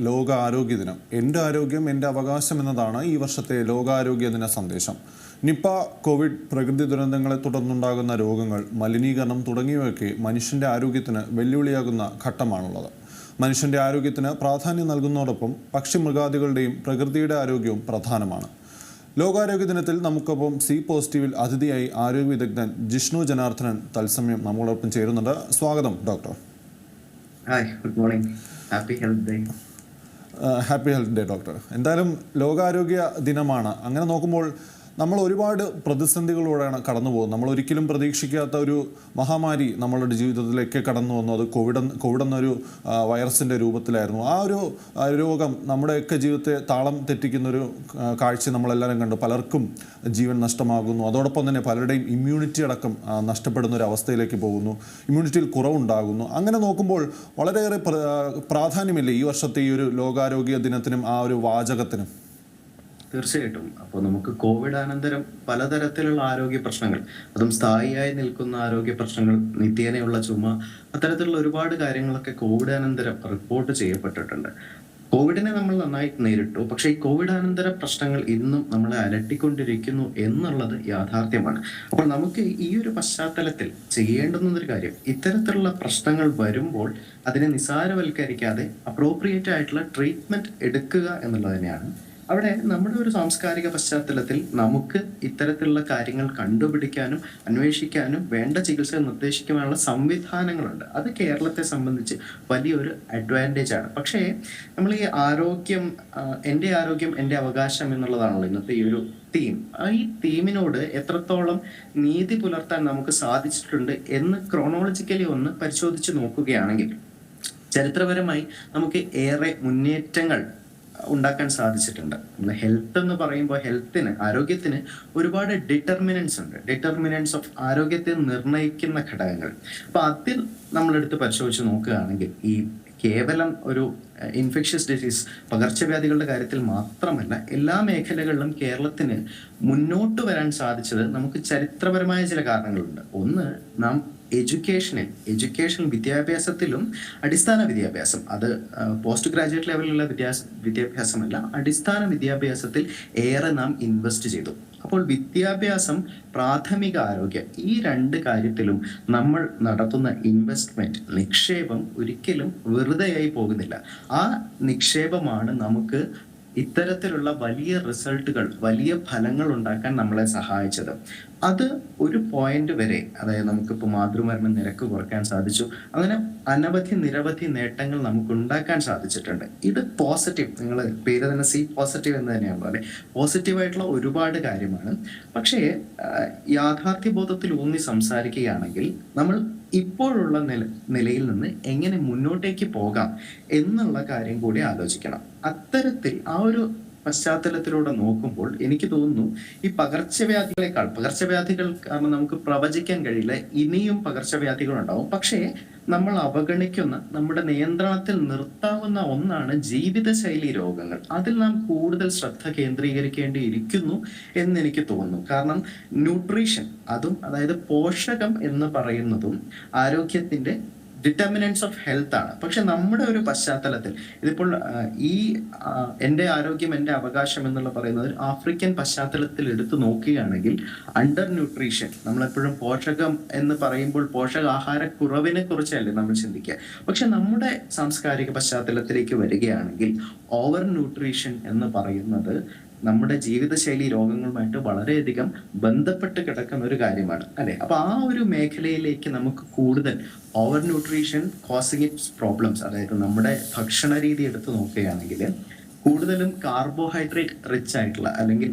ലോക ആരോഗ്യ ദിനം. എന്റെ ആരോഗ്യം എന്റെ അവകാശം എന്നതാണ് ഈ വർഷത്തെ ലോകാരോഗ്യ ദിന സന്ദേശം. നിപ്പ കോവിഡ് പ്രകൃതി ദുരന്തങ്ങളെ തുടർന്നുണ്ടാകുന്ന രോഗങ്ങൾ മലിനീകരണം തുടങ്ങിയവയൊക്കെ മനുഷ്യന്റെ ആരോഗ്യത്തിന് വെല്ലുവിളിയാകുന്ന ഘട്ടമാണുള്ളത്. മനുഷ്യന്റെ ആരോഗ്യത്തിന് പ്രാധാന്യം നൽകുന്നതോടൊപ്പം പക്ഷിമൃഗാദികളുടെയും പ്രകൃതിയുടെ ആരോഗ്യവും പ്രധാനമാണ്. ലോകാരോഗ്യ ദിനത്തിൽ നമുക്കൊപ്പം സി പോസിറ്റീവിൽ അതിഥിയായി ആരോഗ്യ വിദഗ്ധൻ ജിഷ്ണു ജനാർദ്ദനൻ തത്സമയം നമ്മളോടൊപ്പം ചേരുന്നുണ്ട്. സ്വാഗതം doctor. Hi good morning happy health day happy health day doctor. എന്തായാലും ലോകാരോഗ്യ ദിനമാണ്. അങ്ങനെ നോക്കുമ്പോൾ നമ്മൾ ഒരുപാട് പ്രതിസന്ധികളിലൂടെയാണ് കടന്നു പോകുന്നത്. നമ്മൾ ഒരിക്കലും പ്രതീക്ഷിക്കാത്ത ഒരു മഹാമാരി നമ്മളുടെ ജീവിതത്തിലേക്ക് കടന്നു വന്നു. അത് കോവിഡ് കോവിഡ് എന്നൊരു വൈറസിന്റെ രൂപത്തിലായിരുന്നു. ആ ഒരു രോഗം നമ്മുടെയൊക്കെ ജീവിതത്തെ താളം തെറ്റിക്കുന്നൊരു കാഴ്ച നമ്മളെല്ലാവരും കണ്ടു. പലർക്കും ജീവൻ നഷ്ടമാകുന്നു. അതോടൊപ്പം തന്നെ പലരുടെയും ഇമ്മ്യൂണിറ്റി അടക്കം നഷ്ടപ്പെടുന്ന ഒരു അവസ്ഥയിലേക്ക് പോകുന്നു. ഇമ്മ്യൂണിറ്റിയിൽ കുറവുണ്ടാകുന്നു. അങ്ങനെ നോക്കുമ്പോൾ വളരെയേറെ പ്രാധാന്യമില്ലേ ഈ വർഷത്തെ ഈ ഒരു ലോകാരോഗ്യ ദിനത്തിനും ആ ഒരു വാചകത്തിനും? തീർച്ചയായിട്ടും. അപ്പോൾ നമുക്ക് കോവിഡ് അനന്തരം പലതരത്തിലുള്ള ആരോഗ്യ പ്രശ്നങ്ങൾ അതും സ്ഥായിയായി നിൽക്കുന്ന ആരോഗ്യ പ്രശ്നങ്ങൾ നിത്യേനയുള്ള ചുമ അത്തരത്തിലുള്ള ഒരുപാട് കാര്യങ്ങളൊക്കെ കോവിഡ് അനന്തരം റിപ്പോർട്ട് ചെയ്യപ്പെട്ടിട്ടുണ്ട്. കോവിഡിനെ നമ്മൾ നന്നായി നേരിട്ടു. പക്ഷേ ഈ കോവിഡ് അനന്തര പ്രശ്നങ്ങൾ ഇന്നും നമ്മളെ അലട്ടിക്കൊണ്ടിരിക്കുന്നു എന്നുള്ളത് യാഥാർത്ഥ്യമാണ്. അപ്പോൾ നമുക്ക് ഈ ഒരു പശ്ചാത്തലത്തിൽ ചെയ്യേണ്ടുന്നൊരു കാര്യം ഇത്തരത്തിലുള്ള പ്രശ്നങ്ങൾ വരുമ്പോൾ അതിനെ നിസാരവൽക്കരിക്കാതെ അപ്രോപ്രിയേറ്റ് ആയിട്ടുള്ള ട്രീറ്റ്മെന്റ് എടുക്കുക എന്നുള്ളത് തന്നെയാണ്. അവിടെ നമ്മുടെ ഒരു സാംസ്കാരിക പശ്ചാത്തലത്തിൽ നമുക്ക് ഇത്തരത്തിലുള്ള കാര്യങ്ങൾ കണ്ടുപിടിക്കാനും അന്വേഷിക്കാനും വേണ്ട ചികിത്സ നിർദ്ദേശിക്കുവാനുള്ള സംവിധാനങ്ങളുണ്ട്. അത് കേരളത്തെ സംബന്ധിച്ച് വലിയൊരു അഡ്വാന്റേജ് ആണ്. പക്ഷേ നമ്മൾ ഈ ആരോഗ്യം എന്റെ ആരോഗ്യം എന്റെ അവകാശം എന്നുള്ളതാണല്ലോ ഇന്നത്തെ ഈ ഒരു തീം ഈ തീമിനോട് എത്രത്തോളം നീതി പുലർത്താൻ നമുക്ക് സാധിച്ചിട്ടുണ്ട് എന്ന് ക്രോണോളജിക്കലി ഒന്ന് പരിശോധിച്ച് നോക്കുകയാണെങ്കിൽ ചരിത്രപരമായി നമുക്ക് ഏറെ മുന്നേറ്റങ്ങൾ ഉണ്ടാക്കാൻ സാധിച്ചിട്ടുണ്ട്. ഹെൽത്ത് എന്ന് പറയുമ്പോൾ ഹെൽത്തിന് ആരോഗ്യത്തിന് ഒരുപാട് ഡിറ്റർമിനൻസ് ഉണ്ട്. ഡിറ്റർമിനൻസ് ഓഫ് ആരോഗ്യത്തെ നിർണയിക്കുന്ന ഘടകങ്ങൾ. അപ്പൊ അതിൽ നമ്മളെടുത്ത് പരിശോധിച്ച് നോക്കുകയാണെങ്കിൽ ഈ കേവലം ഒരു ഇൻഫെക്ഷ്യസ് ഡിസീസ് പകർച്ചവ്യാധികളുടെ കാര്യത്തിൽ മാത്രമല്ല എല്ലാ മേഖലകളിലും കേരളത്തിന് മുന്നോട്ട് വരാൻ സാധിച്ചത് നമുക്ക് ചരിത്രപരമായ ചില കാരണങ്ങളുണ്ട്. ഒന്ന് നാം എഡ്യൂക്കേഷനിൽ എഡ്യൂക്കേഷൻ വിദ്യാഭ്യാസത്തിലും അടിസ്ഥാന വിദ്യാഭ്യാസം. അത് പോസ്റ്റ് ഗ്രാജുവേറ്റ് ലെവലിലുള്ള വിദ്യാഭ്യാസ വിദ്യാഭ്യാസമല്ല അടിസ്ഥാന വിദ്യാഭ്യാസത്തിൽ ഏറെ നാം ഇൻവെസ്റ്റ് ചെയ്തു. അപ്പോൾ വിദ്യാഭ്യാസം പ്രാഥമിക ആരോഗ്യം ഈ രണ്ട് കാര്യത്തിലും നമ്മൾ നടത്തുന്ന ഇൻവെസ്റ്റ്മെന്റ് നിക്ഷേപം ഒരിക്കലും വെറുതെയായി പോകുന്നില്ല. ആ നിക്ഷേപമാണ് നമുക്ക് ഇത്തരത്തിലുള്ള വലിയ റിസൾട്ടുകൾ വലിയ ഫലങ്ങൾ ഉണ്ടാക്കാൻ നമ്മളെ സഹായിച്ചത്. അത് ഒരു പോയിന്റ് വരെ അതായത് നമുക്കിപ്പോൾ മാതൃമരണ നിരക്ക് കുറയ്ക്കാൻ സാധിച്ചു. അങ്ങനെ അനവധി നിരവധി നേട്ടങ്ങൾ നമുക്ക് ഉണ്ടാക്കാൻ സാധിച്ചിട്ടുണ്ട്. ഇത് പോസിറ്റീവ് നിങ്ങൾ പേര് തന്നെ സി പോസിറ്റീവ് എന്ന് തന്നെയാണ് അല്ലെ പോസിറ്റീവായിട്ടുള്ള ഒരുപാട് കാര്യമാണ്. പക്ഷേ യാഥാർത്ഥ്യ ബോധത്തിൽ ഊന്നി സംസാരിക്കുകയാണെങ്കിൽ നമ്മൾ ഇപ്പോഴുള്ള നില നിലയിൽ നിന്ന് എങ്ങനെ മുന്നോട്ടേക്ക് പോകാം എന്നുള്ള കാര്യം കൂടി ആലോചിക്കണം. അത്തരത്തിൽ ആ ഒരു പശ്ചാത്തലത്തിലൂടെ നോക്കുമ്പോൾ എനിക്ക് തോന്നുന്നു ഈ പകർച്ചവ്യാധികളെക്കാൾ പകർച്ചവ്യാധികൾ കാരണം നമുക്ക് പ്രവചിക്കാൻ കഴിയില്ല ഇനിയും പകർച്ചവ്യാധികൾ ഉണ്ടാവും. പക്ഷേ നമ്മൾ അവഗണിക്കുന്ന നമ്മുടെ നിയന്ത്രണത്തിൽ നിർത്താവുന്ന ഒന്നാണ് ജീവിതശൈലി രോഗങ്ങൾ. അതിൽ നാം കൂടുതൽ ശ്രദ്ധ കേന്ദ്രീകരിക്കേണ്ടിയിരിക്കുന്നു എന്ന് എനിക്ക് തോന്നുന്നു. കാരണം ന്യൂട്രീഷൻ അതും അതായത് പോഷകം എന്ന് പറയുന്നതും ആരോഗ്യത്തിന്റെ ഡിറ്റർമിനൻസ് ഓഫ് ഹെൽത്ത് ആണ്. പക്ഷെ നമ്മുടെ ഒരു പശ്ചാത്തലത്തിൽ ഇതിപ്പോൾ ഈ എന്റെ ആരോഗ്യം എന്റെ അവകാശം എന്നുള്ള പറയുന്നത് ആഫ്രിക്കൻ പശ്ചാത്തലത്തിൽ എടുത്തു നോക്കുകയാണെങ്കിൽ അണ്ടർ ന്യൂട്രീഷൻ നമ്മളെപ്പോഴും പോഷകം എന്ന് പറയുമ്പോൾ പോഷകാഹാരക്കുറവിനെ കുറിച്ചല്ലേ നമ്മൾ ചിന്തിക്കുക. പക്ഷെ നമ്മുടെ സാംസ്കാരിക പശ്ചാത്തലത്തിലേക്ക് വരികയാണെങ്കിൽ ഓവർ ന്യൂട്രീഷൻ എന്ന് പറയുന്നത് നമ്മുടെ ജീവിതശൈലി രോഗങ്ങളുമായിട്ട് വളരെയധികം ബന്ധപ്പെട്ട് കിടക്കുന്ന ഒരു കാര്യമാണ് അല്ലെ? അപ്പൊ ആ ഒരു മേഖലയിലേക്ക് നമുക്ക് കൂടുതൽ over nutrition causing its problems അതായത് നമ്മുടെ ഭക്ഷണ രീതി എടുത്ത് നോക്കുകയാണെങ്കിൽ കൂടുതലും കാർബോഹൈഡ്രേറ്റ് റിച്ച് ആയിട്ടുള്ള അല്ലെങ്കിൽ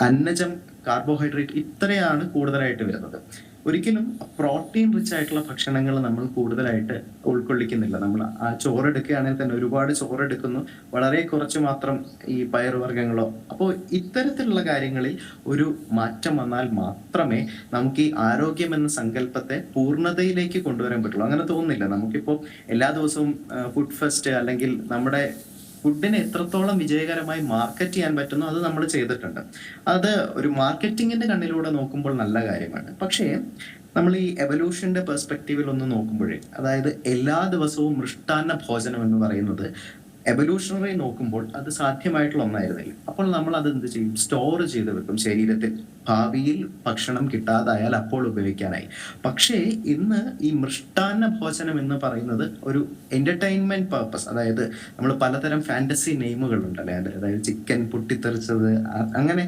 അന്നജം കാർബോഹൈഡ്രേറ്റ് ഇത്രയാണ് കൂടുതലായിട്ട് വരുന്നത്. ഒരിക്കലും പ്രോട്ടീൻ റിച്ച് ആയിട്ടുള്ള ഭക്ഷണങ്ങൾ നമ്മൾ കൂടുതലായിട്ട് ഉൾക്കൊള്ളിക്കുന്നില്ല. നമ്മൾ ആ ചോറ് എടുക്കുകയാണെങ്കിൽ തന്നെ ഒരുപാട് ചോറ് എടുക്കുന്നു വളരെ കുറച്ച് മാത്രം ഈ പയറുവർഗങ്ങളോ. അപ്പോൾ ഇത്തരത്തിലുള്ള കാര്യങ്ങളിൽ ഒരു മാറ്റം വന്നാൽ മാത്രമേ നമുക്ക് ഈ ആരോഗ്യം എന്ന സങ്കല്പത്തെ പൂർണതയിലേക്ക് കൊണ്ടുവരാൻ പറ്റുള്ളൂ. അങ്ങനെ തോന്നുന്നില്ല. നമുക്കിപ്പോൾ എല്ലാ ദിവസവും ഫുഡ് ഫെസ്റ്റ് അല്ലെങ്കിൽ നമ്മുടെ ഫുഡിനെ എത്രത്തോളം വിജയകരമായി മാർക്കറ്റ് ചെയ്യാൻ പറ്റുന്നു അത് നമ്മൾ ചെയ്തിട്ടുണ്ട്. അത് ഒരു മാർക്കറ്റിങ്ങിന്റെ കണ്ണിലൂടെ നോക്കുമ്പോൾ നല്ല കാര്യമാണ്. പക്ഷേ നമ്മൾ ഈ എവല്യൂഷന്റെ പെർസ്പെക്റ്റീവിൽ ഒന്ന് നോക്കുമ്പോഴേ അതായത് എല്ലാ ദിവസവും മൃഷ്ടാന്ന ഭോജനം എന്ന് പറയുന്നത് എവല്യൂഷണറി നോക്കുമ്പോൾ അത് സാധ്യമായിട്ടുള്ള ഒന്നായിരുന്നില്ല. അപ്പോൾ നമ്മൾ അത് എന്ത് ചെയ്യും? സ്റ്റോർ ചെയ്ത് വെക്കും ശരീരത്തിൽ. ഭാവിയിൽ ഭക്ഷണം കിട്ടാതായാൽ അപ്പോൾ ഉപയോഗിക്കാനായി. പക്ഷേ ഇന്ന് ഈ മൃഷ്ടാന്ന ഭോജനം എന്ന് പറയുന്നത് ഒരു എന്റർടൈൻമെന്റ് പർപ്പസ് അതായത് നമ്മൾ പലതരം ഫാന്റസി അത് അതായത് ചിക്കൻ പൊട്ടിത്തെറിച്ചത് അങ്ങനെ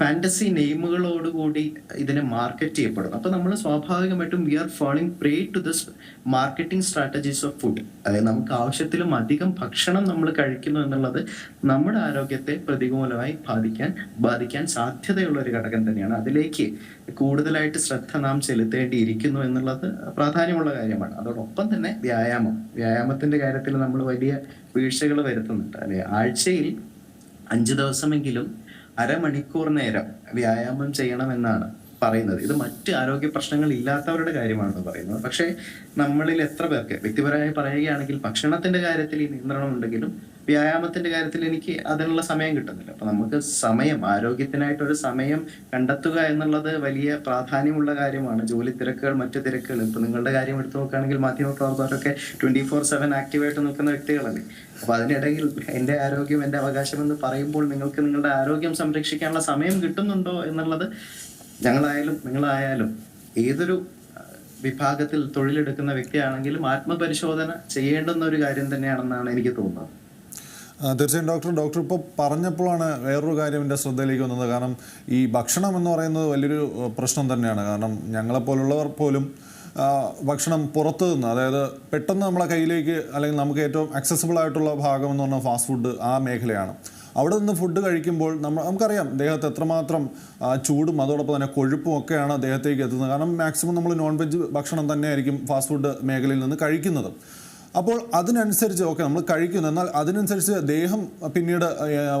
ഫാന്റസി നെയിമുകളോടുകൂടി ഇതിനെ മാർക്കറ്റ് ചെയ്യപ്പെടും. അപ്പോൾ നമ്മൾ സ്വാഭാവികമായിട്ടും we are falling prey to this marketing strategies of food അതായത് നമുക്ക് ആവശ്യത്തിലും അധികം ഭക്ഷണം നമ്മൾ കഴിക്കുന്നു എന്നുള്ളത് നമ്മുടെ ആരോഗ്യത്തെ പ്രതികൂലമായി ബാധിക്കാൻ ബാധിക്കാൻ സാധ്യതയുള്ള ഒരു ഘടകം തന്നെയാണ്. അതിലേക്ക് കൂടുതലായിട്ട് ശ്രദ്ധ നാം ചെലുത്തേണ്ടിയിരിക്കുന്നു എന്നുള്ളത് പ്രാധാന്യമുള്ള കാര്യമാണ്. അതോടൊപ്പം തന്നെ വ്യായാമം. വ്യായാമത്തിന്റെ കാര്യത്തിൽ നമ്മൾ വലിയ വീഴ്ചകൾ വരുത്തുന്നുണ്ട്. അല്ലെ? ആഴ്ചയിൽ അഞ്ച് ദിവസമെങ്കിലും അരമണിക്കൂർ നേരം വ്യായാമം ചെയ്യണമെന്നാണ്. പറയുന്നത്. ഇത് മറ്റ് ആരോഗ്യ പ്രശ്നങ്ങൾ ഇല്ലാത്തവരുടെ കാര്യമാണെന്ന് പറയുന്നത്. പക്ഷേ നമ്മളിൽ എത്ര പേർക്ക് വ്യക്തിപരമായി പറയുകയാണെങ്കിൽ ഭക്ഷണത്തിന്റെ കാര്യത്തിൽ ഈ നിയന്ത്രണം ഉണ്ടെങ്കിലും വ്യായാമത്തിന്റെ കാര്യത്തിൽ എനിക്ക് അതിനുള്ള സമയം കിട്ടുന്നില്ല. അപ്പൊ നമുക്ക് സമയം ആരോഗ്യത്തിനായിട്ട് ഒരു സമയം കണ്ടെത്തുക എന്നുള്ളത് വലിയ പ്രാധാന്യമുള്ള കാര്യമാണ്. ജോലി തിരക്കുകൾ മറ്റു തിരക്കുകൾ. ഇപ്പൊ നിങ്ങളുടെ കാര്യം എടുത്തു നോക്കുകയാണെങ്കിൽ മാധ്യമ പ്രവർത്തകരൊക്കെ ട്വന്റി ഫോർ സെവൻ ആക്റ്റീവായിട്ട് നിൽക്കുന്ന വ്യക്തികളല്ലേ? അപ്പൊ അതിനിടയിൽ എന്റെ ആരോഗ്യം എന്റെ അവകാശം എന്ന് പറയുമ്പോൾ നിങ്ങൾക്ക് നിങ്ങളുടെ ആരോഗ്യം സംരക്ഷിക്കാനുള്ള സമയം കിട്ടുന്നുണ്ടോ എന്നുള്ളത് ഞങ്ങളായാലും നിങ്ങളായാലും ഏതൊരു വിഭാഗത്തിൽ തൊഴിലെടുക്കുന്ന വ്യക്തിയാണെങ്കിലും ആത്മപരിശോധന ചെയ്യേണ്ടുന്ന ഒരു കാര്യം തന്നെയാണെന്നാണ് എനിക്ക് തോന്നുന്നത്. തീർച്ചയായും ഡോക്ടർ ഡോക്ടർ ഇപ്പോൾ പറഞ്ഞപ്പോഴാണ് വേറൊരു കാര്യം എന്റെ ശ്രദ്ധയിലേക്ക് വന്നത്. കാരണം ഈ ഭക്ഷണം എന്ന് പറയുന്നത് വലിയൊരു പ്രശ്നം തന്നെയാണ്. കാരണം ഞങ്ങളെപ്പോലുള്ളവർ പോലും ഭക്ഷണം പുറത്തു നിന്ന് അതായത് പെട്ടെന്ന് നമ്മളെ കയ്യിലേക്ക് അല്ലെങ്കിൽ നമുക്ക് ഏറ്റവും അക്സസിബിൾ ആയിട്ടുള്ള ഭാഗം എന്ന് പറഞ്ഞാൽ ഫാസ്റ്റ് ഫുഡ് ആ മേഖലയാണ്. അവിടെ നിന്ന് ഫുഡ് കഴിക്കുമ്പോൾ നമ്മൾ നമുക്കറിയാം ദേഹത്ത് എത്രമാത്രം ചൂടും അതോടൊപ്പം തന്നെ കൊഴുപ്പും ഒക്കെയാണ് അദ്ദേഹത്തേക്ക് എത്തുന്നത്. കാരണം മാക്സിമം നമ്മൾ നോൺ വെജ് ഭക്ഷണം തന്നെയായിരിക്കും ഫാസ്റ്റ് ഫുഡ് മേഖലയിൽ നിന്ന് കഴിക്കുന്നത്. അപ്പോൾ അതിനനുസരിച്ച് ഓക്കെ നമ്മൾ കഴിക്കുന്നു. എന്നാൽ അതിനനുസരിച്ച് ദേഹം പിന്നീട്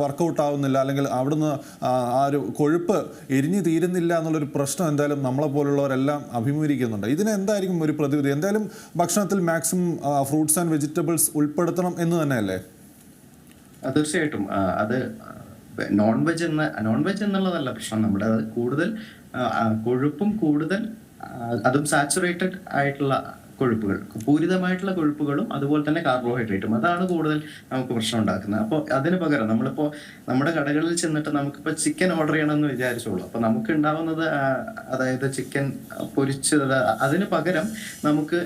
വർക്കൗട്ട് ആവുന്നില്ല. അല്ലെങ്കിൽ അവിടുന്ന് ആ ഒരു കൊഴുപ്പ് എരിഞ്ഞു തീരുന്നില്ല എന്നുള്ളൊരു പ്രശ്നം എന്തായാലും നമ്മളെ പോലുള്ളവരെല്ലാം അഭിമുഖീകരിക്കുന്നുണ്ട്. ഇതിനെന്തായിരിക്കും ഒരു പ്രതിവിധി? എന്തായാലും ഭക്ഷണത്തിൽ മാക്സിമം ഫ്രൂട്ട്സ് ആൻഡ് വെജിറ്റബിൾസ് ഉൾപ്പെടുത്തണം എന്ന് തന്നെയല്ലേ? തീർച്ചയായിട്ടും. അത് നോൺ വെജ് എന്ന നോൺ വെജ് എന്നുള്ളതല്ല പ്രശ്നം. നമ്മുടെ കൂടുതൽ കൊഴുപ്പും കൂടുതൽ അതും സാച്ചുറേറ്റഡ് ആയിട്ടുള്ള കൊഴുപ്പുകൾ പൂരിതമായിട്ടുള്ള കൊഴുപ്പുകളും അതുപോലെ തന്നെ കാർബോഹൈഡ്രേറ്റും അതാണ് കൂടുതൽ നമുക്ക് പ്രശ്നം ഉണ്ടാക്കുന്നത്. അപ്പോൾ അതിന് പകരം നമ്മളിപ്പോൾ നമ്മുടെ കടകളിൽ ചെന്നിട്ട് നമുക്കിപ്പോൾ ചിക്കൻ ഓർഡർ ചെയ്യണമെന്ന് വിചാരിച്ചോളൂ. അപ്പോൾ നമുക്ക് ഉണ്ടാവുന്നത് അതായത് ചിക്കൻ പൊരിച്ചത് അതിന് പകരം നമുക്ക്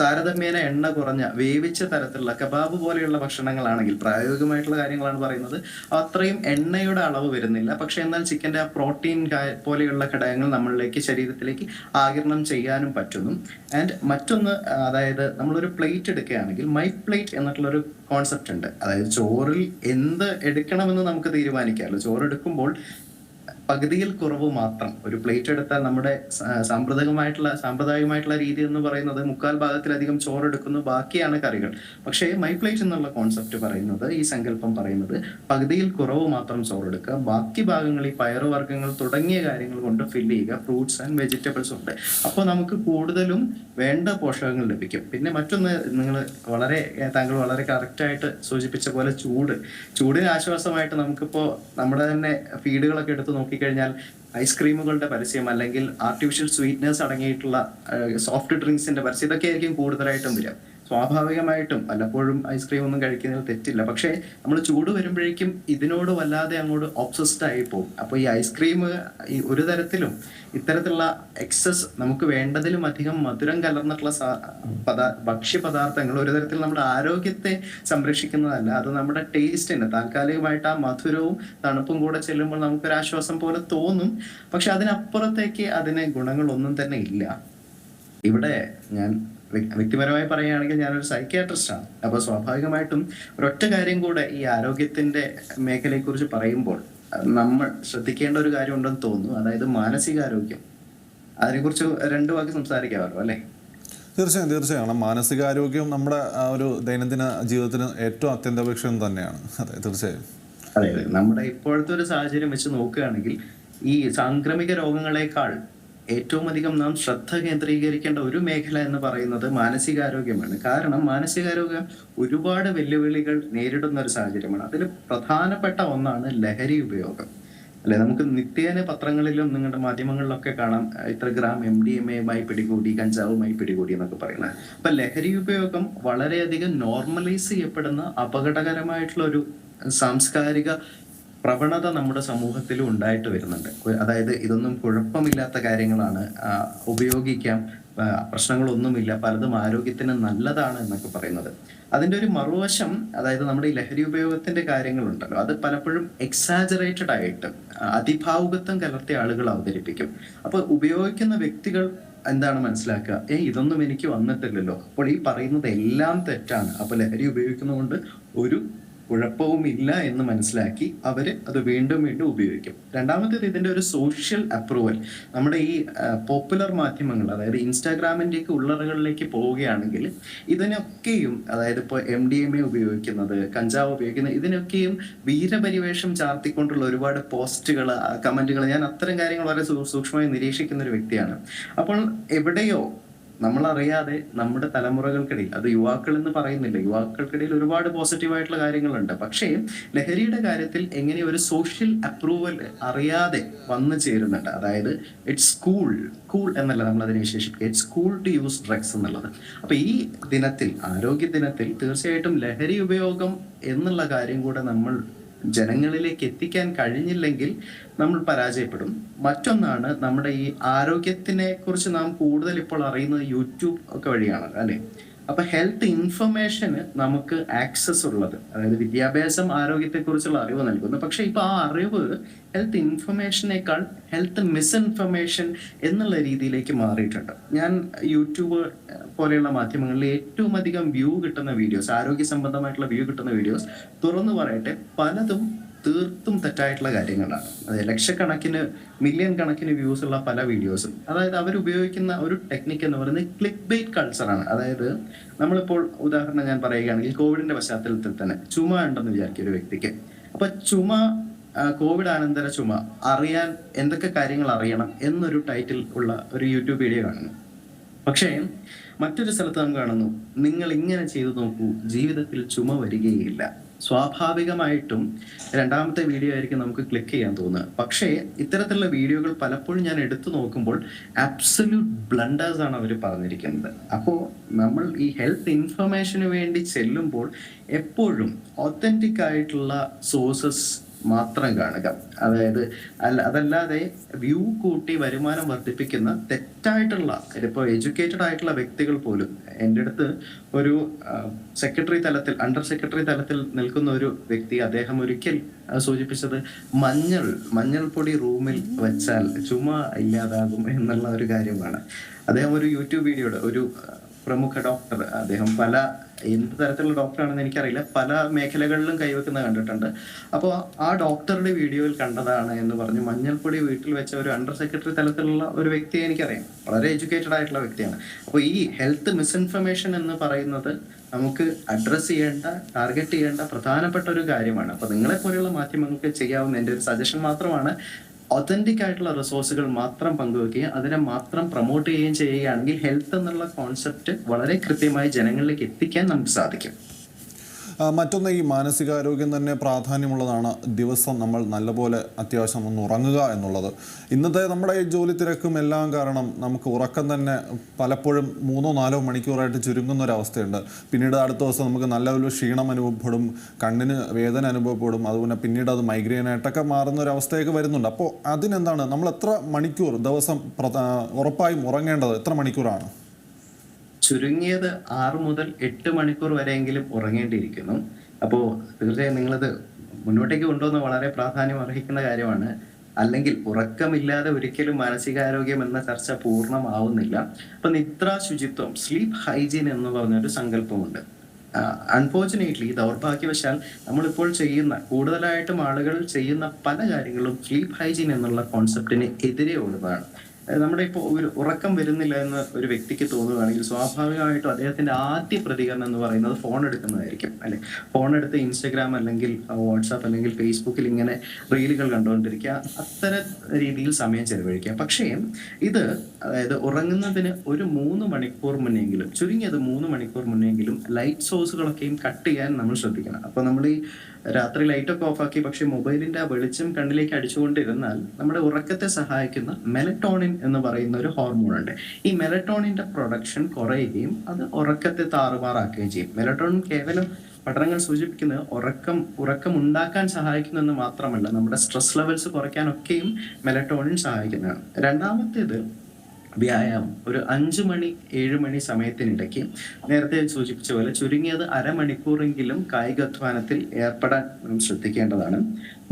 താരതമ്യേന എണ്ണ കുറഞ്ഞ വേവിച്ച തരത്തിലുള്ള കബാബ് പോലെയുള്ള ഭക്ഷണങ്ങളാണെങ്കിൽ പ്രായോഗികമായിട്ടുള്ള കാര്യങ്ങളാണ് പറയുന്നത്. അത്രയും എണ്ണയുടെ അളവ് വരുന്നില്ല. പക്ഷെ എന്നാൽ ചിക്കന്റെ ആ പ്രോട്ടീൻ പോലെയുള്ള ഘടകങ്ങൾ നമ്മളിലേക്ക് ശരീരത്തിലേക്ക് ആകിരണം ചെയ്യാനും പറ്റുന്നു. ആൻഡ് മറ്റൊന്ന് അതായത് നമ്മളൊരു പ്ലേറ്റ് എടുക്കുകയാണെങ്കിൽ മൈ പ്ലേറ്റ് എന്നിട്ടുള്ളൊരു കോൺസെപ്റ്റ് ഉണ്ട്. അതായത് ചോറിൽ എന്ത് എടുക്കണമെന്ന് നമുക്ക് തീരുമാനിക്കാമല്ലോ. ചോറ് എടുക്കുമ്പോൾ പകുതിയിൽ കുറവ് മാത്രം ഒരു പ്ലേറ്റ് എടുത്താൽ നമ്മുടെ സാമ്പ്രദായികമായിട്ടുള്ള സാമ്പ്രദായികമായിട്ടുള്ള രീതി എന്ന് പറയുന്നത് മുക്കാൽ ഭാഗത്തിലധികം ചോറെടുക്കുന്നു ബാക്കിയാണ് കറികൾ. പക്ഷേ മൈ പ്ലേറ്റ് എന്നുള്ള കോൺസെപ്റ്റ് പറയുന്നത് ഈ സങ്കല്പം പറയുന്നത് പകുതിയിൽ കുറവ് മാത്രം ചോറെടുക്കുക ബാക്കി ഭാഗങ്ങൾ ഈ പയറുവർഗങ്ങൾ തുടങ്ങിയ കാര്യങ്ങൾ കൊണ്ട് ഫില്ല് ചെയ്യുക ഫ്രൂട്ട്സ് ആൻഡ് വെജിറ്റബിൾസ് ഉണ്ട്. അപ്പോൾ നമുക്ക് കൂടുതലും വേണ്ട പോഷകങ്ങൾ ലഭിക്കും. പിന്നെ മറ്റൊന്ന് നിങ്ങൾ വളരെ താങ്കൾ വളരെ കറക്റ്റായിട്ട് സൂചിപ്പിച്ച പോലെ ചൂട്. ചൂടിന് ആശ്വാസമായിട്ട് നമുക്കിപ്പോൾ നമ്മുടെ തന്നെ ഫീഡുകളൊക്കെ എടുത്ത് നോക്കിക്കഴിഞ്ഞാൽ ഐസ്ക്രീമുകളുടെ പരസ്യം അല്ലെങ്കിൽ ആർട്ടിഫിഷ്യൽ സ്വീറ്റ്നസ് അടങ്ങിയിട്ടുള്ള സോഫ്റ്റ് ഡ്രിങ്ക്സിന്റെ പരസ്യം ഇതൊക്കെ ആയിരിക്കും കൂടുതലായിട്ടും വരിക. സ്വാഭാവികമായിട്ടും വല്ലപ്പോഴും ഐസ്ക്രീം ഒന്നും കഴിക്കുന്നതിൽ തെറ്റില്ല. പക്ഷേ നമ്മൾ ചൂട് വരുമ്പോഴേക്കും ഇതിനോട് വല്ലാതെ അങ്ങോട്ട് ഒബ്സസ്ഡ് ആയി പോകും. അപ്പോൾ ഈ ഐസ്ക്രീം ഈ ഒരു തരത്തിലും ഇത്തരത്തിലുള്ള എക്സസ് നമുക്ക് വേണ്ടതിലും അധികം മധുരം കലർന്നിട്ടുള്ള പദാ ഭക്ഷ്യപദാർത്ഥങ്ങൾ ഒരു തരത്തിൽ നമ്മുടെ ആരോഗ്യത്തെ സംരക്ഷിക്കുന്നതല്ല. അത് നമ്മുടെ ടേസ്റ്റിന് താൽക്കാലികമായിട്ട് ആ മധുരവും തണുപ്പും കൂടെ ചെല്ലുമ്പോൾ നമുക്കൊരു ആശ്വാസം പോലെ തോന്നും. പക്ഷെ അതിനപ്പുറത്തേക്ക് അതിന് ഗുണങ്ങളൊന്നും തന്നെ ഇല്ല. ഇവിടെ ഞാൻ വ്യക്തിപരമായി പറയുകയാണെങ്കിൽ ഞാനൊരു സൈക്യാട്രിസ്റ്റ് ആണ്. അപ്പോൾ സ്വാഭാവികമായിട്ടും ഒരൊറ്റ കാര്യം കൂടെ ഈ ആരോഗ്യത്തിന്റെ മേഖലയെക്കുറിച്ച് പറയുമ്പോൾ നമ്മൾ ശ്രദ്ധിക്കേണ്ട ഒരു കാര്യം ഉണ്ടെന്ന് തോന്നുന്നു. അതായത് മാനസികാരോഗ്യം. അതിനെക്കുറിച്ച് രണ്ടു വാക്ക് സംസാരിക്കാമല്ലോ അല്ലേ? തീർച്ചയായും തീർച്ചയായും. മാനസികാരോഗ്യം നമ്മുടെ ആ ഒരു ദൈനംദിന ജീവിതത്തിന് ഏറ്റവും അത്യന്താപേക്ഷം തന്നെയാണ്. അതെ തീർച്ചയായും. അതെ അതെ. നമ്മുടെ ഇപ്പോഴത്തെ ഒരു സാഹചര്യം വെച്ച് നോക്കുകയാണെങ്കിൽ ഈ സാംക്രമിക രോഗങ്ങളെക്കാൾ ഏറ്റവും അധികം നാം ശ്രദ്ധ കേന്ദ്രീകരിക്കേണ്ട ഒരു മേഖല എന്ന് പറയുന്നത് മാനസികാരോഗ്യമാണ്. കാരണം മാനസികാരോഗ്യം ഒരുപാട് വെല്ലുവിളികൾ നേരിടുന്ന ഒരു സാഹചര്യമാണ്. അതിൽ പ്രധാനപ്പെട്ട ഒന്നാണ് ലഹരി ഉപയോഗം. അല്ലെ നമുക്ക് നിത്യേന പത്രങ്ങളിലും നിങ്ങളുടെ മാധ്യമങ്ങളിലൊക്കെ കാണാം ഇത്ര ഗ്രാം എം ഡി എം എയുമായി പിടികൂടി കഞ്ചാവുമായി പിടികൂടി എന്നൊക്കെ പറയുന്നത്. അപ്പൊ ലഹരി ഉപയോഗം വളരെയധികം നോർമലൈസ് ചെയ്യപ്പെടുന്ന അപകടകരമായിട്ടുള്ള ഒരു സാംസ്കാരിക പ്രവണത നമ്മുടെ സമൂഹത്തിൽ ഉണ്ടായിട്ട് വരുന്നുണ്ട്. അതായത് ഇതൊന്നും കുഴപ്പമില്ലാത്ത കാര്യങ്ങളാണ്. ഉപയോഗിക്കാം. പ്രശ്നങ്ങളൊന്നുമില്ല. പലതും ആരോഗ്യത്തിന് നല്ലതാണ് എന്നൊക്കെ പറയുന്നത്. അതിന്റെ ഒരു മറുവശം അതായത് നമ്മുടെ ഈ ലഹരി ഉപയോഗത്തിന്റെ കാര്യങ്ങളുണ്ടല്ലോ. അത് പലപ്പോഴും എക്സാജറേറ്റഡ് ആയിട്ട് അതിഭാവുകത്വം കലർത്തിയ ആളുകൾ അവതരിപ്പിക്കും. അപ്പോൾ ഉപയോഗിക്കുന്ന വ്യക്തികൾ എന്താണ് മനസ്സിലാക്കുക? ഏ ഇതൊന്നും എനിക്ക് വന്നിട്ടില്ലല്ലോ. അപ്പോൾ ഈ പറയുന്നത് എല്ലാം തെറ്റാണ്. അപ്പോൾ ലഹരി ഉപയോഗിക്കുന്നതുകൊണ്ട് ഒരു കുഴപ്പവുമില്ല എന്ന് മനസ്സിലാക്കി അവർ അത് വീണ്ടും വീണ്ടും ഉപയോഗിക്കും. രണ്ടാമത്തേത് ഇതിന്റെ ഒരു സോഷ്യൽ അപ്രൂവൽ നമ്മുടെ ഈ പോപ്പുലർ മാധ്യമങ്ങൾ അതായത് ഇൻസ്റ്റാഗ്രാമിന്റെയൊക്കെ ഉള്ളറുകളിലേക്ക് പോവുകയാണെങ്കിൽ ഇതിനൊക്കെയും അതായത് ഇപ്പോൾ എം ഡി എം എ ഉപയോഗിക്കുന്നത് കഞ്ചാവ് ഉപയോഗിക്കുന്നത് ഇതിനൊക്കെയും വീരപരിവേഷം ചാർത്തിക്കൊണ്ടുള്ള ഒരുപാട് പോസ്റ്റുകൾ കമന്റുകൾ ഞാൻ അത്തരം കാര്യങ്ങൾ വളരെ സൂക്ഷ്മമായി നിരീക്ഷിക്കുന്ന ഒരു വ്യക്തിയാണ്. അപ്പോൾ എവിടെയോ നമ്മൾ അറിയാതെ നമ്മുടെ തലമുറകൾക്കിടയിൽ അത് യുവാക്കൾ എന്ന് പറയുന്നില്ല യുവാക്കൾക്കിടയിൽ ഒരുപാട് പോസിറ്റീവ് ആയിട്ടുള്ള കാര്യങ്ങളുണ്ട്. പക്ഷേ ലഹരിയുടെ കാര്യത്തിൽ എങ്ങനെ ഒരു സോഷ്യൽ അപ്രൂവൽ അറിയാതെ വന്നു ചേരുന്നുണ്ട് അതായത് ഇറ്റ്സ് കൂൾ കൂൾ എന്നല്ല നമ്മൾ അതിനെ വിശേഷിപ്പിക്കുക it's cool to use drugs എന്നുള്ളത്. അപ്പൊ ഈ ദിനത്തിൽ ആരോഗ്യ ദിനത്തിൽ തീർച്ചയായിട്ടും ലഹരി ഉപയോഗം എന്നുള്ള കാര്യം കൂടെ നമ്മൾ ജനങ്ങളിലേക്ക് എത്തിക്കാൻ കഴിഞ്ഞില്ലെങ്കിൽ നമ്മൾ പരാജയപ്പെടും. മറ്റൊന്നാണ് നമ്മുടെ ഈ ആരോഗ്യത്തിനെ കുറിച്ച് നാം കൂടുതൽ ഇപ്പോൾ അറിയുന്നത് യൂട്യൂബ് ഒക്കെ വഴിയാണ് അല്ലെ? അപ്പൊ ഹെൽത്ത് ഇൻഫർമേഷന് നമുക്ക് ആക്സസ് ഉള്ളത്. അതായത് വിദ്യാഭ്യാസം ആരോഗ്യത്തെ കുറിച്ചുള്ള അറിവ് നൽകുന്നു. പക്ഷെ ഇപ്പൊ ആ അറിവ് ഹെൽത്ത് ഇൻഫർമേഷനേക്കാൾ ഹെൽത്ത് മിസ്ഇൻഫർമേഷൻ എന്നുള്ള രീതിയിലേക്ക് മാറിയിട്ടുണ്ട്. ഞാൻ യൂട്യൂബ് പോലെയുള്ള മാധ്യമങ്ങളിൽ ഏറ്റവും അധികം വ്യൂ കിട്ടുന്ന വീഡിയോസ് ആരോഗ്യ സംബന്ധമായിട്ടുള്ള വ്യൂ കിട്ടുന്ന വീഡിയോസ് തുറന്നു പറയട്ടെ പലതും തീർത്തും തെറ്റായിട്ടുള്ള കാര്യങ്ങളാണ്. അതായത് ലക്ഷക്കണക്കിന് മില്യൺ കണക്കിന് വ്യൂസ് ഉള്ള പല വീഡിയോസും അതായത് അവർ ഉപയോഗിക്കുന്ന ഒരു ടെക്നിക്ക് എന്ന് പറയുന്നത് ക്ലിക്ക് ബെയ്റ്റ് കൾച്ചറാണ് അതായത് നമ്മളിപ്പോൾ ഉദാഹരണം ഞാൻ പറയുകയാണെങ്കിൽ കോവിഡിന്റെ പശ്ചാത്തലത്തിൽ തന്നെ ചുമ ഉണ്ടെന്ന് വിചാരിക്കും ഒരു വ്യക്തിക്ക്. അപ്പൊ ചുമ കോവിഡ് അനന്തര ചുമ അറിയാൻ എന്തൊക്കെ കാര്യങ്ങൾ അറിയണം എന്നൊരു ടൈറ്റിൽ ഉള്ള ഒരു യൂട്യൂബ് വീഡിയോ കാണുന്നു. പക്ഷേ മറ്റൊരു സ്ഥലത്ത് നാം കാണുന്നു നിങ്ങൾ ഇങ്ങനെ ചെയ്തു നോക്കൂ ജീവിതത്തിൽ ചുമ വരികയില്ല. സ്വാഭാവികമായിട്ടും രണ്ടാമത്തെ വീഡിയോ ആയിരിക്കും നമുക്ക് ക്ലിക്ക് ചെയ്യാൻ തോന്നുക. പക്ഷേ ഇത്തരത്തിലുള്ള വീഡിയോകൾ പലപ്പോഴും ഞാൻ എടുത്തു നോക്കുമ്പോൾ അബ്സല്യൂട്ട് ബ്ലണ്ടേഴ്സ് ആണ് അവർ പറഞ്ഞിരിക്കുന്നത്. അപ്പോൾ നമ്മൾ ഈ ഹെൽത്ത് ഇൻഫർമേഷന് വേണ്ടി ചെല്ലുമ്പോൾ എപ്പോഴും ഒത്തന്റിക് ആയിട്ടുള്ള സോഴ്സസ് മാത്രം കാണുക. അതായത് അല്ല അതല്ലാതെ വ്യൂ കൂട്ടി വരുമാനം വർദ്ധിപ്പിക്കുന്ന തെറ്റായിട്ടുള്ള ഇപ്പോൾ എഡ്യൂക്കേറ്റഡ് ആയിട്ടുള്ള വ്യക്തികൾ പോലും എന്റെ അടുത്ത് ഒരു സെക്രട്ടറി തലത്തിൽ അണ്ടർ സെക്രട്ടറി തലത്തിൽ നിൽക്കുന്ന ഒരു വ്യക്തി അദ്ദേഹം ഒരിക്കൽ സൂചിപ്പിച്ചത് മഞ്ഞൾ മഞ്ഞൾപ്പൊടി റൂമിൽ വെച്ചാൽ ചുമ ഇല്ലാതാകും എന്നുള്ള ഒരു കാര്യമാണ്. അദ്ദേഹം ഒരു യൂട്യൂബ് വീഡിയോയുടെ ഒരു പ്രമുഖ ഡോക്ടർ അദ്ദേഹം പല എന്ത് തരത്തിലുള്ള ഡോക്ടറാണെന്ന് എനിക്കറിയില്ല. പല മേഖലകളിലും കൈവെക്കുന്നത് കണ്ടിട്ടുണ്ട്. അപ്പോൾ ആ ഡോക്ടറുടെ വീഡിയോയിൽ കണ്ടതാണ് എന്ന് പറഞ്ഞ് മഞ്ഞൾപ്പൊടി വീട്ടിൽ വെച്ച ഒരു അണ്ടർ സെക്രട്ടറി തലത്തിലുള്ള ഒരു വ്യക്തിയെ എനിക്കറിയാം. വളരെ എഡ്യൂക്കേറ്റഡ് ആയിട്ടുള്ള വ്യക്തിയാണ്. അപ്പോൾ ഈ ഹെൽത്ത് മിസ്ഇൻഫർമേഷൻ എന്ന് പറയുന്നത് നമുക്ക് അഡ്രസ്സ് ചെയ്യേണ്ട ടാർഗറ്റ് ചെയ്യേണ്ട പ്രധാനപ്പെട്ട ഒരു കാര്യമാണ്. അപ്പോൾ നിങ്ങളെ പോലെയുള്ള മാധ്യമങ്ങൾക്ക് ചെയ്യാവുന്ന എന്റെ ഒരു സജഷൻ മാത്രമാണ് ഒതന്റിക് ആയിട്ടുള്ള റിസോഴ്സുകൾ മാത്രം പങ്കുവെക്കുകയും അതിനെ മാത്രം പ്രൊമോട്ട് ചെയ്യുകയും ചെയ്യുകയാണെങ്കിൽ ഹെൽത്ത് എന്നുള്ള കോൺസെപ്റ്റ് വളരെ കൃത്യമായി ജനങ്ങളിലേക്ക് എത്തിക്കാൻ നമുക്ക് സാധിക്കും. മറ്റൊന്ന് ഈ മാനസികാരോഗ്യം തന്നെ പ്രാധാന്യമുള്ളതാണ്. ദിവസം നമ്മൾ നല്ലപോലെ അത്യാവശ്യം ഒന്ന് ഉറങ്ങുക എന്നുള്ളത്. ഇന്നത്തെ നമ്മുടെ ജോലി തിരക്കും എല്ലാം കാരണം നമുക്ക് ഉറക്കം തന്നെ പലപ്പോഴും മൂന്നോ നാലോ മണിക്കൂറായിട്ട് ചുരുങ്ങുന്ന ഒരു അവസ്ഥയുണ്ട് പിന്നീട് അടുത്ത ദിവസം നമുക്ക് നല്ലൊരു ക്ഷീണം അനുഭവപ്പെടും കണ്ണിന് വേദന അനുഭവപ്പെടും അതുപോലെ പിന്നീട് അത് മൈഗ്രെയിനായിട്ടൊക്കെ മാറുന്ന ഒരു അവസ്ഥയൊക്കെ വരുന്നുണ്ട്. അപ്പോൾ അതിനെന്താണ്? നമ്മൾ എത്ര മണിക്കൂർ ദിവസം ഉറപ്പായും ഉറങ്ങേണ്ടത്? എത്ര മണിക്കൂറാണ്? ചുരുങ്ങിയത് ആറ് മുതൽ എട്ട് മണിക്കൂർ വരെയെങ്കിലും ഉറങ്ങേണ്ടിയിരിക്കുന്നു. അപ്പോൾ തീർച്ചയായും നിങ്ങളത് മുന്നോട്ടേക്ക് കൊണ്ടുവന്ന് വളരെ പ്രാധാന്യം അർഹിക്കുന്ന കാര്യമാണ്. അല്ലെങ്കിൽ ഉറക്കമില്ലാതെ ഒരിക്കലും മാനസികാരോഗ്യം എന്ന ചർച്ച പൂർണമാവുന്നില്ല. അപ്പൊ നിദ്ര ശുചിത്വം സ്ലീപ്പ് ഹൈജീൻ എന്ന് പറഞ്ഞൊരു സങ്കല്പമുണ്ട്. അൺഫോർച്ചുനേറ്റ്ലി ദൗർഭാഗ്യവശാൽ നമ്മളിപ്പോൾ ചെയ്യുന്ന കൂടുതലായിട്ടും ആളുകൾ ചെയ്യുന്ന പല കാര്യങ്ങളും സ്ലീപ്പ് ഹൈജീൻ എന്നുള്ള കോൺസെപ്റ്റിന് എതിരെ ഏഹ് നമ്മുടെ ഇപ്പോൾ ഒരു ഉറക്കം വരുന്നില്ല എന്ന് ഒരു വ്യക്തിക്ക് തോന്നുകയാണെങ്കിൽ സ്വാഭാവികമായിട്ടും അദ്ദേഹത്തിന്റെ ആദ്യ പ്രതികരണം എന്ന് പറയുന്നത് ഫോൺ എടുക്കുന്നതായിരിക്കും. അല്ലെ? ഫോൺ എടുത്ത് ഇൻസ്റ്റഗ്രാം അല്ലെങ്കിൽ വാട്സാപ്പ് അല്ലെങ്കിൽ ഫേസ്ബുക്കിൽ ഇങ്ങനെ റീലുകൾ കണ്ടുകൊണ്ടിരിക്കുക. അത്തരം രീതിയിൽ സമയം ചെലവഴിക്കുക. പക്ഷേ ഇത് അതായത് ഉറങ്ങുന്നതിന് ഒരു മൂന്ന് മണിക്കൂർ മുന്നെങ്കിലും ചുരുങ്ങിയത് മൂന്ന് മണിക്കൂർ മുന്നെങ്കിലും ലൈറ്റ് സോഴ്സുകളൊക്കെയും കട്ട് ചെയ്യാൻ നമ്മൾ ശ്രദ്ധിക്കണം. അപ്പോൾ നമ്മൾ ഈ രാത്രി ലൈറ്റ് ഒക്കെ ഓഫാക്കി പക്ഷെ മൊബൈലിന്റെ ആ വെളിച്ചം കണ്ണിലേക്ക് അടിച്ചുകൊണ്ടിരുന്നാൽ നമ്മുടെ ഉറക്കത്തെ സഹായിക്കുന്ന മെലറ്റോണിൻ എന്ന് പറയുന്ന ഒരു ഹോർമോൺ ഉണ്ട്. ഈ മെലറ്റോണിന്റെ പ്രൊഡക്ഷൻ കുറയുകയും അത് ഉറക്കത്തെ താറുമാറാക്കുകയും ചെയ്യും. മെലറ്റോണിൻ കേവലം പഠനങ്ങൾ സൂചിപ്പിക്കുന്നത് ഉറക്കം ഉറക്കം ഉണ്ടാക്കാൻ സഹായിക്കുന്നെന്ന് മാത്രമല്ല നമ്മുടെ സ്ട്രെസ് ലെവൽസ് കുറയ്ക്കാനൊക്കെയും മെലറ്റോണിൻ സഹായിക്കുന്നതാണ്. രണ്ടാമത്തേത് വ്യായാമം. ഒരു അഞ്ചു മണി ഏഴ് മണി സമയത്തിനിടയ്ക്ക് നേരത്തെ സൂചിപ്പിച്ച പോലെ ചുരുങ്ങിയത് അരമണിക്കൂറെങ്കിലും കായികാധ്വാനത്തിൽ ഏർപ്പെടാൻ നാം ശ്രദ്ധിക്കേണ്ടതാണ്.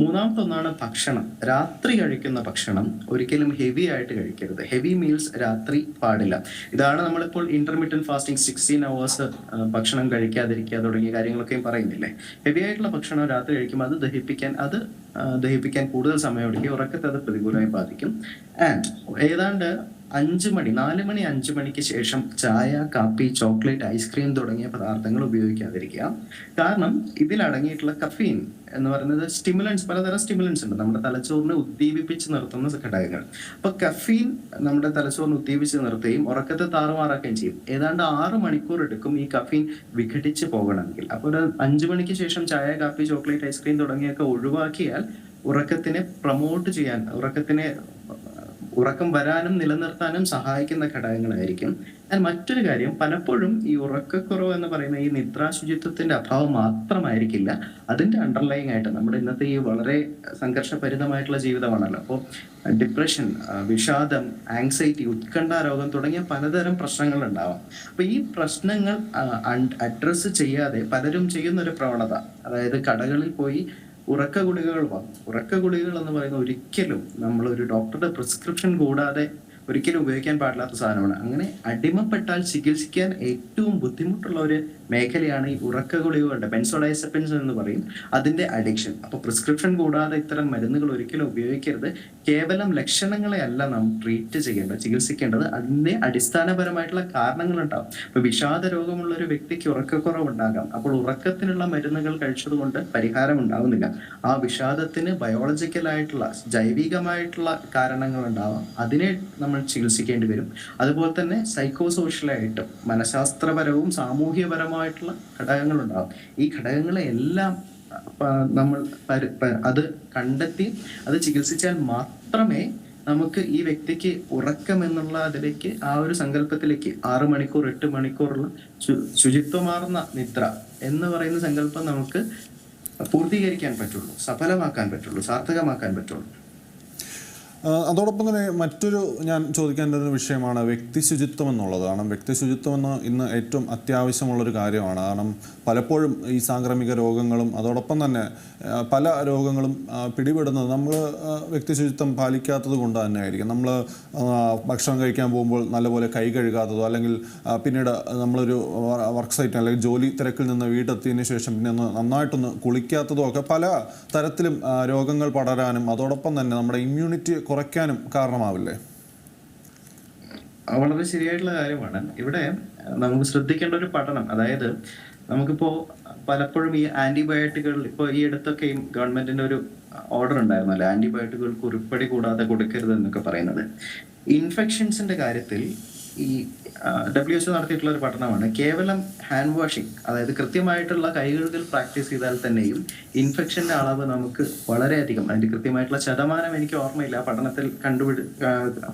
മൂന്നാമത്തെ ഒന്നാണ് ഭക്ഷണം. രാത്രി കഴിക്കുന്ന ഭക്ഷണം ഒരിക്കലും ഹെവി ആയിട്ട് കഴിക്കരുത്. ഹെവി മീൽസ് രാത്രി പാടില്ല. ഇതാണ് നമ്മളിപ്പോൾ ഇന്റർമീഡിയറ്റ് ഫാസ്റ്റിംഗ് സിക്സ്റ്റീൻ അവേഴ്സ് ഭക്ഷണം കഴിക്കാതിരിക്കുക തുടങ്ങിയ കാര്യങ്ങളൊക്കെയും പറയുന്നില്ലേ? ഹെവി ആയിട്ടുള്ള ഭക്ഷണം രാത്രി കഴിക്കുമ്പോൾ അത് ദഹിപ്പിക്കാൻ അത് ദഹിപ്പിക്കാൻ കൂടുതൽ സമയം എടുക്കുകയും ഉറക്കത്തെ അത് പ്രതികൂലമായി ബാധിക്കും. ആൻഡ് ഏതാണ്ട് അഞ്ച് മണി നാല് മണി അഞ്ച് മണിക്ക് ശേഷം ചായ കാപ്പി ചോക്ലേറ്റ് ഐസ്ക്രീം തുടങ്ങിയ പദാർത്ഥങ്ങൾ ഉപയോഗിക്കാതിരിക്കുക. കാരണം ഇതിൽ അടങ്ങിയിട്ടുള്ള കഫീൻ എന്ന് പറയുന്നത് സ്റ്റിമുലൻസ് പലതരം സ്റ്റിമുലൻസ് ഉണ്ട്. നമ്മുടെ തലച്ചോറിനെ ഉദ്ദീപിപ്പിച്ച് നിർത്തുന്ന ഘടകങ്ങൾ. അപ്പൊ കഫീൻ നമ്മുടെ തലച്ചോറിനെ ഉദ്ദീപിച്ച് നിർത്തുകയും ഉറക്കത്തെ താറുമാറാക്കുകയും ചെയ്യും. ഏതാണ്ട് ആറ് മണിക്കൂർ എടുക്കും ഈ കഫീൻ വിഘടിച്ച് പോകണമെങ്കിൽ. അപ്പോൾ ഒരു അഞ്ചു മണിക്ക് ശേഷം ചായ കാപ്പി ചോക്ലേറ്റ് ഐസ്ക്രീം തുടങ്ങിയൊക്കെ ഒഴിവാക്കിയാൽ ഉറക്കത്തിനെ പ്രമോട്ട് ചെയ്യാൻ ഉറക്കത്തിനെ ഉറക്കം വരാനും നിലനിർത്താനും സഹായിക്കുന്ന ഘടകങ്ങളായിരിക്കും. എന്നാൽ മറ്റൊരു കാര്യം പലപ്പോഴും ഈ ഉറക്കക്കുറവ് എന്ന് പറയുന്ന ഈ നിദ്രാശുചിത്വത്തിന്റെ അഭാവം മാത്രമായിരിക്കില്ല. അതിന്റെ അണ്ടർലൈങ് ആയിട്ട് നമ്മുടെ ഇന്നത്തെ ഈ വളരെ സംഘർഷപരിതമായിട്ടുള്ള ജീവിതമാണല്ലോ. അപ്പോൾ ഡിപ്രഷൻ വിഷാദം ആങ്സൈറ്റി ഉത്കണ്ഠ രോഗം തുടങ്ങിയ പലതരം പ്രശ്നങ്ങൾ ഉണ്ടാവാം അപ്പൊ ഈ പ്രശ്നങ്ങൾ അഡ്രസ്സ് ചെയ്യാതെ പലരും ചെയ്യുന്ന ഒരു പ്രവണത അതായത് കടകളിൽ പോയി ഉറക്ക ഗുളികകൾ വന്നു. ഉറക്ക ഗുളികകൾ എന്ന് പറയുന്നത് ഒരിക്കലും നമ്മൾ ഒരു ഡോക്ടറുടെ പ്രിസ്ക്രിപ്ഷൻ കൂടാതെ ഒരിക്കലും ഉപയോഗിക്കാൻ പാടില്ലാത്ത സാധനമാണ്. അങ്ങനെ അടിമപ്പെട്ടാൽ ചികിത്സിക്കാൻ ഏറ്റവും ബുദ്ധിമുട്ടുള്ള ഒരു മേഖലയാണ് ഈ ഉറക്ക ഗുളികകളുടെ ബെൻസോഡൈസപ്പൻസ് എന്ന് പറയും. അതിന്റെ അഡിക്ഷൻ അപ്പൊ പ്രിസ്ക്രിപ്ഷൻ കൂടാതെ ഇത്തരം മരുന്നുകൾ ഒരിക്കലും ഉപയോഗിക്കരുത്. കേവലം ലക്ഷണങ്ങളെ അല്ല നാം ട്രീറ്റ് ചെയ്യേണ്ടത് ചികിത്സിക്കേണ്ടത്. അതിന്റെ അടിസ്ഥാനപരമായിട്ടുള്ള കാരണങ്ങൾ ഉണ്ടാവും. ഇപ്പൊ വിഷാദ രോഗമുള്ള ഒരു വ്യക്തിക്ക് ഉറക്കക്കുറവ് ഉണ്ടാകാം. അപ്പോൾ ഉറക്കത്തിനുള്ള മരുന്നുകൾ കഴിച്ചതുകൊണ്ട് പരിഹാരം ഉണ്ടാവുന്നില്ല. ആ വിഷാദത്തിന് ബയോളജിക്കൽ ആയിട്ടുള്ള ജൈവികമായിട്ടുള്ള കാരണങ്ങൾ ഉണ്ടാവാം. അതിനെ നമ്മൾ ചികിത്സിക്കേണ്ടി വരും. അതുപോലെ തന്നെ സൈക്കോസോഷ്യലായിട്ടും മനഃശാസ്ത്രപരവും സാമൂഹ്യപരമായിട്ടുള്ള ഘടകങ്ങൾ ഉണ്ടാവും ഈ ഘടകങ്ങളെല്ലാം നമ്മൾ അത് കണ്ടെത്തി അത് ചികിത്സിച്ചാൽ മാത്രമേ നമുക്ക് ഈ വ്യക്തിക്ക് ഉറക്കം എന്നുള്ള അതിലേക്ക് ആ ഒരു സങ്കല്പത്തിലേക്ക് ആറ് മണിക്കൂർ എട്ട് മണിക്കൂറുള്ള ശുചിത്വമാർന്ന നിദ്ര എന്ന് പറയുന്ന സങ്കല്പം നമുക്ക് പൂർത്തീകരിക്കാൻ പറ്റുള്ളൂ സഫലമാക്കാൻ പറ്റുള്ളൂ സാർത്ഥകമാക്കാൻ പറ്റുള്ളൂ. അതോടൊപ്പം തന്നെ മറ്റൊരു ഞാൻ ചോദിക്കേണ്ട ഒരു വിഷയമാണ് വ്യക്തി ശുചിത്വം എന്നുള്ളത്. കാരണം വ്യക്തി ശുചിത്വം എന്ന് ഇന്ന് ഏറ്റവും അത്യാവശ്യമുള്ളൊരു കാര്യമാണ്. കാരണം പലപ്പോഴും ഈ സാംക്രമിക രോഗങ്ങളും അതോടൊപ്പം തന്നെ പല രോഗങ്ങളും പിടിപെടുന്നത് നമ്മൾ വ്യക്തി ശുചിത്വം പാലിക്കാത്തത് കൊണ്ട് തന്നെ ആയിരിക്കും നമ്മൾ ഭക്ഷണം കഴിക്കാൻ പോകുമ്പോൾ നല്ലപോലെ കൈ കഴുകാത്തതോ അല്ലെങ്കിൽ പിന്നീട് നമ്മളൊരു വർക്ക് സൈറ്റ് അല്ലെങ്കിൽ ജോലി തിരക്കിൽ നിന്ന് വീട്ടെത്തിയതിന് ശേഷം പിന്നെ ഒന്ന് നന്നായിട്ടൊന്ന് കുളിക്കാത്തതോ ഒക്കെ പല തരത്തിലും രോഗങ്ങൾ പടരാനും അതോടൊപ്പം തന്നെ നമ്മുടെ ഇമ്മ്യൂണിറ്റി കുറയ്ക്കാനും കാരണമാവില്ലേ? വളരെ ശരിയായിട്ടുള്ള കാര്യമാണ്. ഇവിടെ നമുക്ക് ശ്രദ്ധിക്കേണ്ട ഒരു പഠനം അതായത് നമുക്കിപ്പോ പലപ്പോഴും ഈ ആന്റിബയോട്ടിക്കുകൾ ഇപ്പോൾ ഈ അടുത്തൊക്കെ ഗവൺമെന്റിന്റെ ഒരു ഓർഡർ ഉണ്ടായിരുന്നല്ലോ ആന്റിബയോട്ടിക്കുകൾ കുറിപ്പടി കൂടാതെ കൊടുക്കരുത് എന്നൊക്കെ പറയുന്നത്. ഇൻഫെക്ഷൻസിന്റെ കാര്യത്തിൽ ഈ ഡബ്ല്യു എച്ച് നടത്തിയിട്ടുള്ള ഒരു പഠനമാണ്. കേവലം ഹാൻഡ് വാഷിംഗ് അതായത് കൃത്യമായിട്ടുള്ള കൈകഴുകൽ പ്രാക്ടീസ് ചെയ്താൽ തന്നെയും ഇൻഫെക്ഷന്റെ അളവ് നമുക്ക് വളരെയധികം അതിന്റെ കൃത്യമായിട്ടുള്ള ശതമാനം എനിക്ക് ഓർമ്മയില്ല പഠനത്തിൽ കണ്ടുപിടി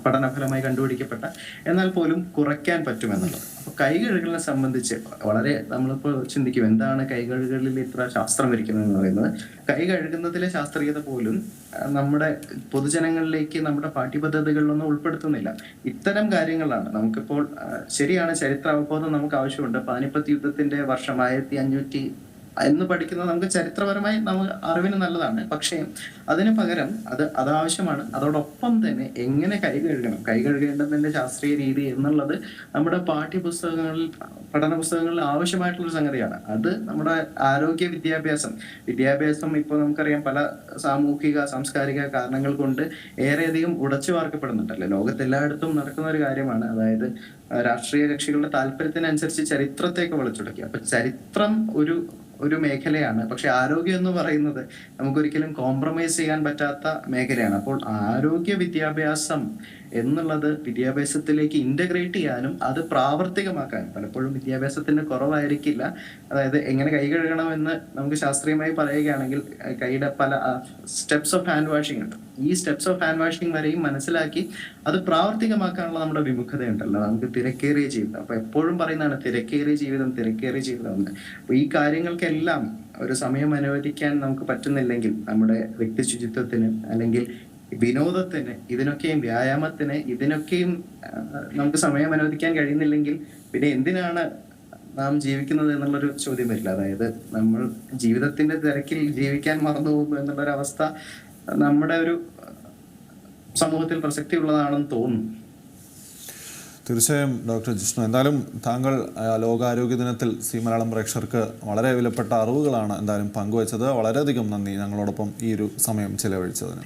പഠനഫലമായി കണ്ടുപിടിക്കപ്പെട്ട എന്നാൽ പോലും കുറയ്ക്കാൻ പറ്റുമെന്നുള്ളത്. അപ്പൊ കൈ കഴുകലിനെ സംബന്ധിച്ച് വളരെ നമ്മളിപ്പോൾ ചിന്തിക്കും എന്താണ് കൈ കഴുകലിൽ ഇത്ര ശാസ്ത്രം ഇരിക്കുന്നത് എന്ന് പറയുന്നത്. കൈ കഴുകുന്നതിലെ ശാസ്ത്രീയത പോലും നമ്മുടെ പൊതുജനങ്ങളിലേക്ക് നമ്മുടെ പാഠ്യപദ്ധതികളിലൊന്നും ഉൾപ്പെടുത്തുന്നില്ല. ഇത്തരം കാര്യങ്ങളാണ്. നമുക്കിപ്പോൾ ശരിയാണ് ചരിത്ര അവബോധം നമുക്ക് ആവശ്യമുണ്ട്. പാനിപ്പത്ത് യുദ്ധത്തിന്റെ വർഷം ആയിരത്തി അഞ്ഞൂറ്റി എന്ന് പഠിക്കുന്നത് നമുക്ക് ചരിത്രപരമായി നമുക്ക് അറിവിന് നല്ലതാണ്. പക്ഷേ അതിന് പകരം അത് അതാവശ്യമാണ്. അതോടൊപ്പം തന്നെ എങ്ങനെ കൈ കഴുകണം? കൈ കഴുകേണ്ടതിന്റെ ശാസ്ത്രീയ രീതി എന്നുള്ളത് നമ്മുടെ പാഠ്യപുസ്തകങ്ങളിൽ പഠന പുസ്തകങ്ങളിൽ ആവശ്യമായിട്ടുള്ള സംഗതിയാണ്. അത് നമ്മുടെ ആരോഗ്യ വിദ്യാഭ്യാസം. വിദ്യാഭ്യാസം ഇപ്പോൾ നമുക്കറിയാം പല സാമൂഹിക സാംസ്കാരിക കാരണങ്ങൾ കൊണ്ട് ഏറെയധികം ഉടച്ചു വാർക്കപ്പെടുന്നുണ്ടല്ലോ. ലോകത്തെല്ലായിടത്തും നടക്കുന്ന ഒരു കാര്യമാണ്. അതായത് രാഷ്ട്രീയ കക്ഷികളുടെ താല്പര്യത്തിനനുസരിച്ച് ചരിത്രത്തെയൊക്കെ വളച്ചൊടുക്കുക. അപ്പൊ ചരിത്രം ഒരു ഒരു മേഖലയാണ്. പക്ഷെ ആരോഗ്യം എന്ന് പറയുന്നത് നമുക്കൊരിക്കലും കോംപ്രമൈസ് ചെയ്യാൻ പറ്റാത്ത മേഖലയാണ്. അപ്പോൾ ആരോഗ്യ വിദ്യാഭ്യാസം എന്നുള്ളത് വിദ്യാഭ്യാസത്തിലേക്ക് ഇന്റഗ്രേറ്റ് ചെയ്യാനും അത് പ്രാവർത്തികമാക്കാനും. പലപ്പോഴും വിദ്യാഭ്യാസത്തിന്റെ കുറവായിരിക്കില്ല. അതായത് എങ്ങനെ കൈ കഴുകണമെന്ന് നമുക്ക് ശാസ്ത്രീയമായി പറയുകയാണെങ്കിൽ കൈയുടെ പല സ്റ്റെപ്സ് ഓഫ് ഹാൻഡ് വാഷിംഗ് ഉണ്ട്. ഈ സ്റ്റെപ്സ് ഓഫ് ഹാൻഡ് വാഷിംഗ് വരെയും മനസ്സിലാക്കി അത് പ്രാവർത്തികമാക്കാനുള്ള നമ്മുടെ വിമുഖതയുണ്ടല്ലോ. നമുക്ക് തിരക്കേറിയ ജീവിതം. അപ്പോൾ എപ്പോഴും പറയുന്നതാണ് തിരക്കേറിയ ജീവിതം തിരക്കേറിയ ജീവിതം എന്ന്. അപ്പോൾ ഈ കാര്യങ്ങൾക്കെല്ലാം ഒരു സമയം അനുവദിക്കാൻ നമുക്ക് പറ്റുന്നില്ലെങ്കിൽ നമ്മുടെ വ്യക്തി ശുചിത്വത്തിന് അല്ലെങ്കിൽ വിനോദത്തിന് ഇതിനൊക്കെയും വ്യായാമത്തിന് ഇതിനൊക്കെയും നമുക്ക് സമയം അനുവദിക്കാൻ കഴിയുന്നില്ലെങ്കിൽ പിന്നെ എന്തിനാണ് നാം ജീവിക്കുന്നത് എന്നുള്ളൊരു ചോദ്യം വരില്ല. അതായത് നമ്മൾ ജീവിതത്തിന്റെ തിരക്കിൽ ജീവിക്കാൻ മറന്നു പോകുന്നു എന്നുള്ളൊരു അവസ്ഥ നമ്മുടെ ഒരു സമൂഹത്തിൽ പ്രസക്തി ഉള്ളതാണെന്ന് തോന്നുന്നു തീർച്ചയായും ഡോക്ടർ ജിഷ്ണു എന്തായാലും താങ്കൾ ലോകാരോഗ്യ ദിനത്തിൽ സി മലയാളം പ്രേക്ഷകർക്ക് വളരെ വിലപ്പെട്ട അറിവുകളാണ് എന്തായാലും പങ്കുവച്ചത്. വളരെയധികം നന്ദി ഞങ്ങളോടൊപ്പം ഈ ഒരു സമയം ചിലവഴിച്ചതിന്.